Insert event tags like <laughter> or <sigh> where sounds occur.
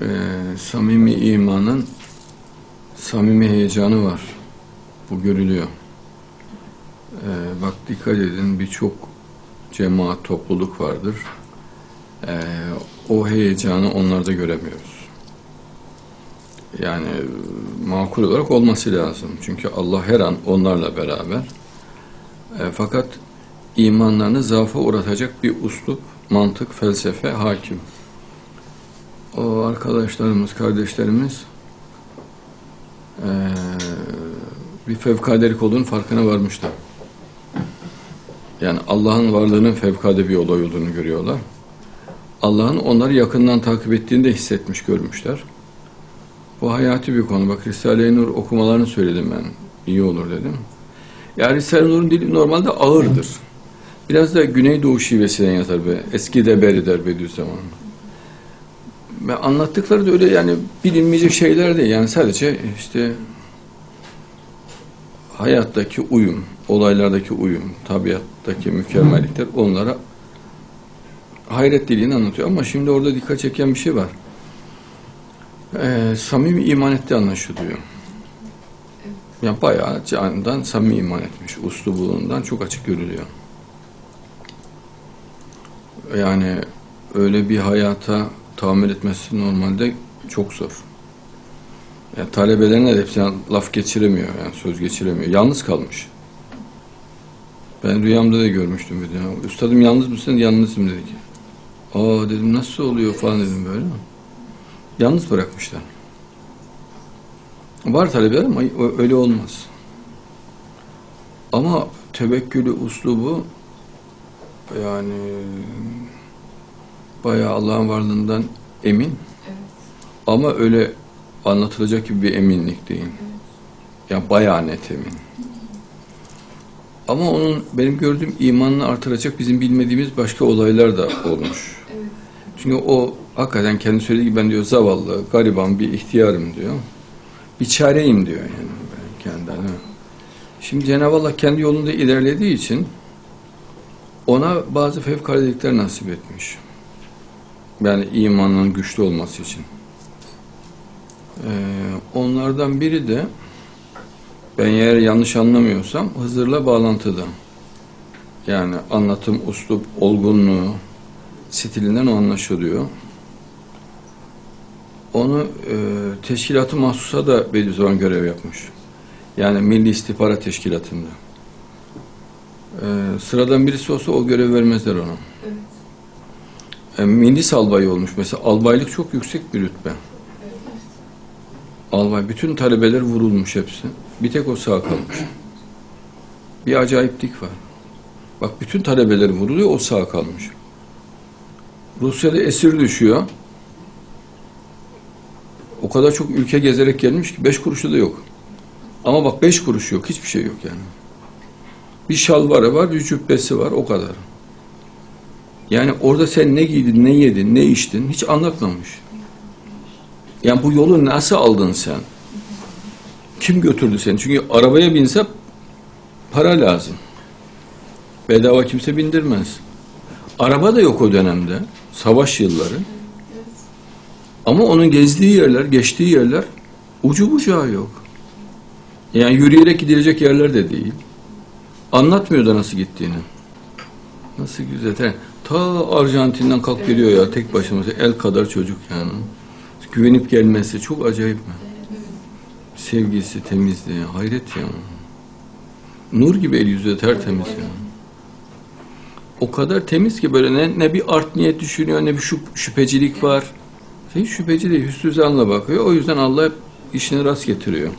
Ee, samimi imanın samimi heyecanı var. Bu görülüyor. Ee, bak dikkat edin birçok cemaat, topluluk vardır. Ee, o heyecanı onlarda göremiyoruz. Yani e, makul olarak olması lazım. Çünkü Allah her an onlarla beraber. E, fakat imanlarını zaafa uğratacak bir uslup, mantık, felsefe hakim. O arkadaşlarımız, kardeşlerimiz e, bir fevkadelik olduğunu farkına varmışlar. Yani Allah'ın varlığının fevkade bir olay olduğunu görüyorlar. Allah'ın onları yakından takip ettiğini de hissetmiş, görmüşler. Bu hayati bir konu. Bak Risale-i Nur okumalarını söyledim ben. İyi olur dedim. Yani Risale-i Nur'un dili normalde ağırdır. Biraz da Güneydoğu şivesinden yazar be. Eski de beri der Bediüzzaman. Ve anlattıkları da öyle yani bilinmeyecek şeyler değil. Yani sadece işte hayattaki uyum, olaylardaki uyum, tabiattaki mükemmellikler onlara hayret diliğini anlatıyor. Ama şimdi orada dikkat çeken bir şey var. Ee, samimi iman etti anlaşılıyor. Yani bayağı canından samimi iman etmiş. Uslubundan çok açık görülüyor. Yani öyle bir hayata tahammül etmesi normalde çok zor. Yani talebelerine de hepsine laf geçiremiyor, yani söz geçiremiyor. Yalnız kalmış. Ben rüyamda da görmüştüm bir de. Üstadım yalnız mısın? Yalnızım dedi ki. Aa dedim nasıl oluyor falan dedim böyle. Yalnız bırakmışlar. Var talebeler ama öyle olmaz. Ama tevekkülü uslubu yani bayağı Allah'ın varlığından emin. Evet. Ama öyle anlatılacak gibi bir eminlik değil. Yani bayağı net emin. Ama onun benim gördüğüm imanını artıracak bizim bilmediğimiz başka olaylar da olmuş. <laughs> Evet. Çünkü o hakikaten kendi söylediği gibi ben diyor zavallı, gariban bir ihtiyarım diyor. Bir çareyim diyor yani ben kendine. Şimdi Cenab-ı Allah kendi yolunda ilerlediği için ona bazı fevkaladelikler nasip etmiş. Yani imanın güçlü olması için. Ee, onlardan biri de ben eğer yanlış anlamıyorsam Hızır'la bağlantıda. Yani anlatım, uslup, olgunluğu, stilinden o anlaşılıyor. Onu e, teşkilatı mahsusa da Bediüzzaman görev yapmış. Yani Milli İstihbarat Teşkilatı'nda. E, sıradan birisi olsa o görev vermezler ona. Evet. E, Milis albayı olmuş. Mesela albaylık çok yüksek bir rütbe. Albay. Bütün talebeler vurulmuş hepsi. Bir tek o sağ kalmış. Bir acayiplik var. Bak bütün talebeler vuruluyor, o sağ kalmış. Rusya'da esir düşüyor. O kadar çok ülke gezerek gelmiş ki beş kuruşu da yok. Ama bak beş kuruş yok, hiçbir şey yok yani. Bir şalvarı var, bir cübbesi var, o kadar. Yani orada sen ne giydin, ne yedin, ne içtin hiç anlatmamış. Yani bu yolu nasıl aldın sen? Kim götürdü seni? Çünkü arabaya binse para lazım. Bedava kimse bindirmez. Araba da yok o dönemde. Savaş yılları. Ama onun gezdiği yerler, geçtiği yerler ucu bucağı yok. Yani yürüyerek gidilecek yerler de değil. Anlatmıyor da nasıl gittiğini. Nasıl güzel. Ta- Ta Arjantin'den kalk geliyor ya tek başına. El kadar çocuk yani. Güvenip gelmesi çok acayip mi? Sevgisi, temizliği, hayret ya. Nur gibi el yüzü tertemiz ya. O kadar temiz ki böyle ne, ne bir art niyet düşünüyor ne bir şüp- şüphecilik var. Hiç şüpheci değil, hüsnü zanla bakıyor. O yüzden Allah hep işini rast getiriyor.